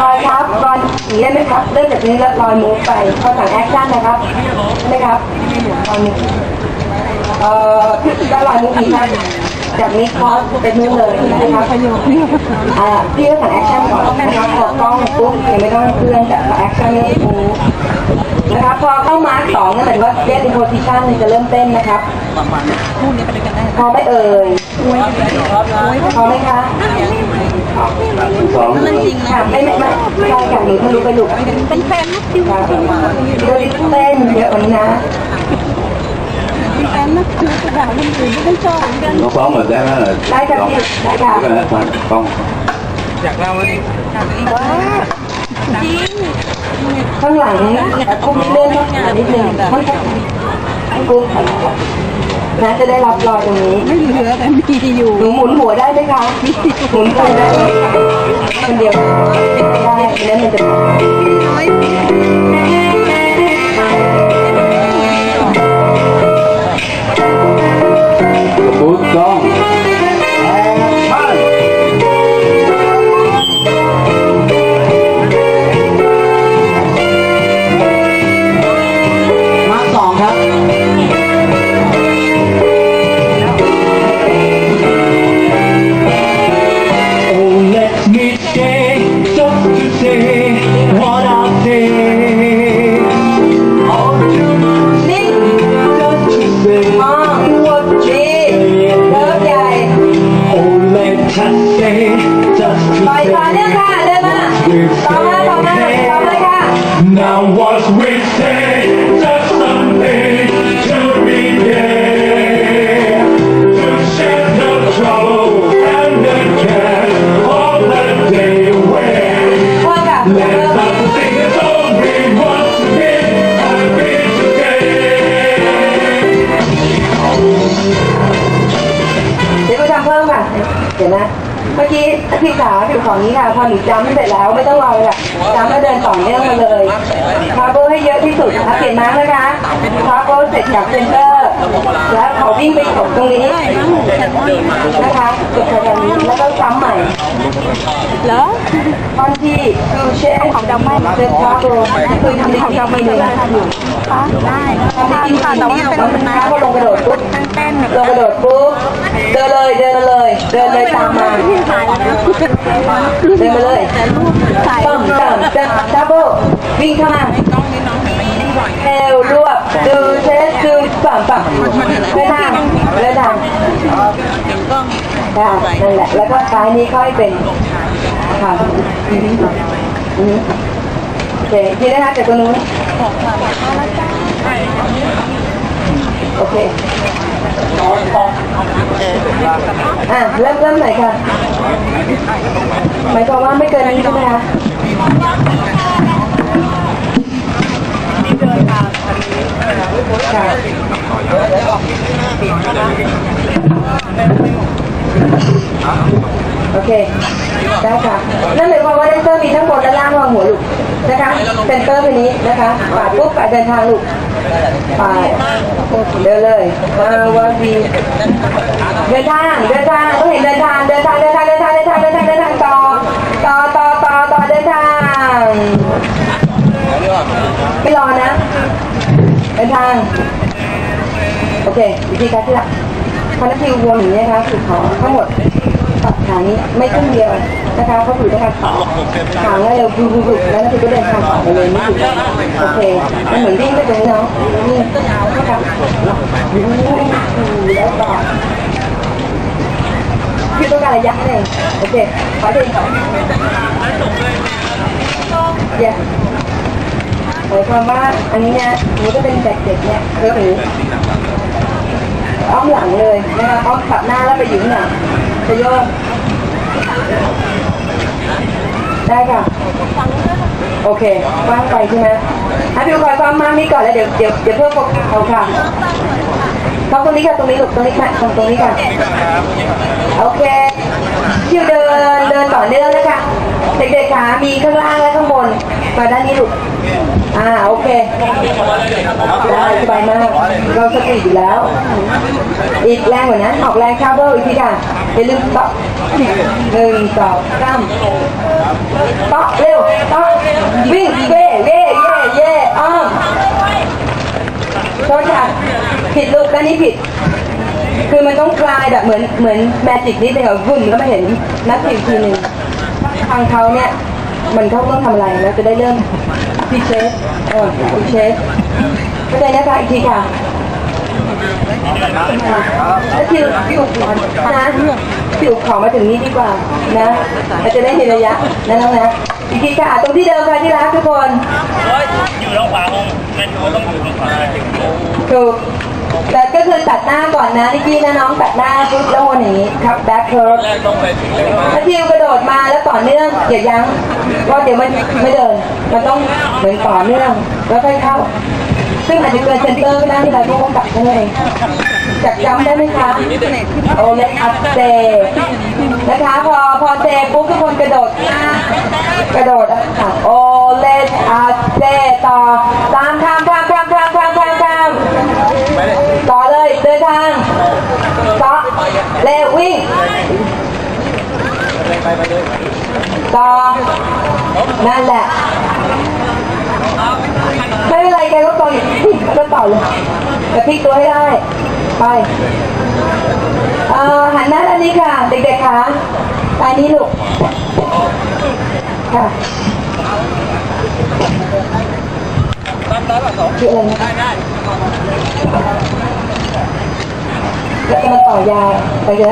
รอยครับรอยสีได้ไหมครับเริ่มจากนี้แล้วรอยมูฟไปพอสั่งแอคชั่นนะครับใช่ไหมครับรอยมูฟเอ่อแล้วรอยมูฟนี้ครับจากนี้คอสเป็นนู้นเลยนะครับอ่าพี่ก็สั่งแอคชั่นก่อนนะครับพอกล้องปุ๊บยังไม่ต้องให้เพื่อนแต่แอคชั่นเริ่มมูฟนะครับพอเข้ามาร์คสองนั่นหมายถึงว่าเรียกอินโพซิชันจะเริ่มเต้นนะครับพอไม่เอ่ยพอไหมคะ สองค่ะไม่ไม่ไม่ใช่ค่ะหนูทะลุไปลูกเป็นแฟนนักจิ๋วค่ะเดี๋ยวนี้เต้นเยอะกว่านี้นะเป็นแฟนนักจิ๋วกระดาษคนอื่นไม่ได้ชอบเหมือนกันน้องฟ้องหมดได้ไหมได้ค่ะพี่ได้ค่ะก็นะฟ้องจริงข้างหลังกุ้งเลื่อนข้างหลังนิดนึงมันจะกุ้ง นะจะได้รับรอยตรงนี้ ไม่เหลือแต่มีอยู่หนูหมุนหัวได้ไหมคะหมุนหัวได้ไหมคะคนเดียวได้แล้วมันจะ นะ เมื่อกี้พี่ขาอยู่ของนี้ค่ะ พอหนูจำเสร็จแล้วไม่ต้องรอเลยค่ะจำแล้วเดินต่อเนื่องมาเลยคาร์โบให้เยอะที่สุดนะคะเปลี่ยนน้ำนะคะคาร์โบเสร็จจากเซนเตอร์แล้วเขาวิ่งไปกตรงนี้นะคะกดตรงนี้แล้วก็ซ้ำใหม่เหรอตอนที่คือเชฟของดำไม่เดินคาร์โบคือทำของดำไม่เลยอยู่คะได้ค่ะค่ะแต่ว่าเป็นนะพอลงกระโดดปุ๊บเต้นลงกระโดดปุ๊บเดินเลยเดินเลย เดินเลยตามมาเดินมาเลยต่รูปถ่ายตั้มตั้มตั้มดับเบิลวิ่งเข้ามา เอวรวบดูเทสดูปั่มปั่มเดินทางเดินทางนั่นแหละแล้วก็ซ้ายนี้ค่อยเป็นค่ะอือฮึอือฮึโอเคทีนะคะจากตรงนู้นโอเคอะเริ่มเริ่มไหนค่ะหมายความว่าไม่เกินนี้ใช่ไหมคะ ค่โอเค ได้ค่ะ นั่นหมายความว่าแดนเซอร์มีทั้งบนและล่างวางหัวลูกนะคะเซนเตอร์ไปนี้นะคะปาดปุ๊บปาดเดินทางลูกปาดเดินเลยมาวาวีเดินทางเดินทางต้องเห็นเดินทางเดินทางเดินทางเดินทางเดินทางเดินทางเดินทางต่อต่อต่อต่อต่อเดินทางไม่รอนะ เดินทางโอเควิธีการที่ละพนักพิววนอย่างนี้นะคะคือขอทั้งหมดตัดขานี้ไม่ครึ่งเดียวนะคะเพราถือต้องการต่อขางแล้วเร็วบุบๆแล้วนักพิวก็เดินทางต่อไปเลยไม่ถูกโอเคมันเหมือนวิ่งไปตรงนี้เนาะนี่ก็ยาวนะคะแล้วต่อพี่ต้องการระยะเองโอเคขอเดีอย่า หมายความว่าอันนี้เนี่ยหนูก็เป็นเด็กๆเนี่ยเรื่องนี้อ้อมหลังเลยนะคะอ้อมขับหน้าแล้วไปอยู่ข้างหลังจะโยกได้ค่ะ โอเคว่างไปใช่ไหมให้พี่คอยความมานี่ก่อนแล้วเดี๋ยวเดี๋ยวเดี๋ยวเพิ่มเอาค่ะเขาตรงนี้ค่ะตรงนี้ลูกตรงนี้ค่ะตรงตรงนี้ค่ะ โอเคคิวเดินเดินต่อเนื่องนะคะ เด็กๆคะมีข้างล่างและข้างบน มาด้านนี้ลูก อ่า โอเคได้สบายมาก เราสติอยู่แล้ว อีกแรงกว่านั้น ออกแรงคาร์เบิลอีกทีค่ะอย่าลืมตอกหนึ่งสองสามตอกเร็วตอกวิ่งเย่เย่เย่เย่อ้อมโทษค่ะผิดลูกด้านนี้ผิดคือมันต้องกลายแบบเหมือนเหมือนแมจิกนิดเดียววุ่นก็ไม่เห็นนักพิมทีหนึ่ง ทางเขาเนี่ย มันเขาต้องทำอะไรแล้วจะได้เริ่มพีเชสเออพีเชสเข้าใจนะคะอีกทีค่ะแล้วผิวผิวขอนะ ผิวขอมาถึงนี้ดีกว่านะเราจะได้เห็นระยะนะน้องนะอีกทีค่ะตรงที่เดิมค่ะที่รักทุกคนอยู่ตรงขวาของแมนยูต้องอยู่ตรงขวาถูกแต่ก็คือตัดหน้าก่อนนะนิกกี้นะน้องตัดหน้าปุ๊บแล้ววนอย่างนี้ครับแบ็คเคิร์ฟแรกต้องไปถึงเลยมาถ้าทิวกระโดดมาแล้วต่อเนื่องอย่ายั้งเพราะเดี๋ยวมันไม่เดิน มันต้องเหมือนต่อเนื่องแล้วค่อยเข้า ซึ่งอาจจะเกินเซนเตอร์ไม่ได้ที่เราต้องกลับนั่นเองจักจำได้ไหมคะโอเลอัพเซนะคะพอพอเซปุ๊บทุกคนกระโดด กระโดดค่ะโอเลสอาเซต่อตามข้ามข้ามข้ามข้ามข้ามข้ามข้ามต่อเลยเดินทางต่อเร็ววิ่งต่อนั่นแหละ ไม่เป็นไรแกก็ต่ออยู่ก็ต่อเลยแต่พลิกตัวให้ได้ ไปเออหันหน้าด้านนี้ค่ะ เด็กๆค่ะตานี้ลูก ค่ะชื่ออะไรนะแล้วจะมาต่อยาวไปเยอะ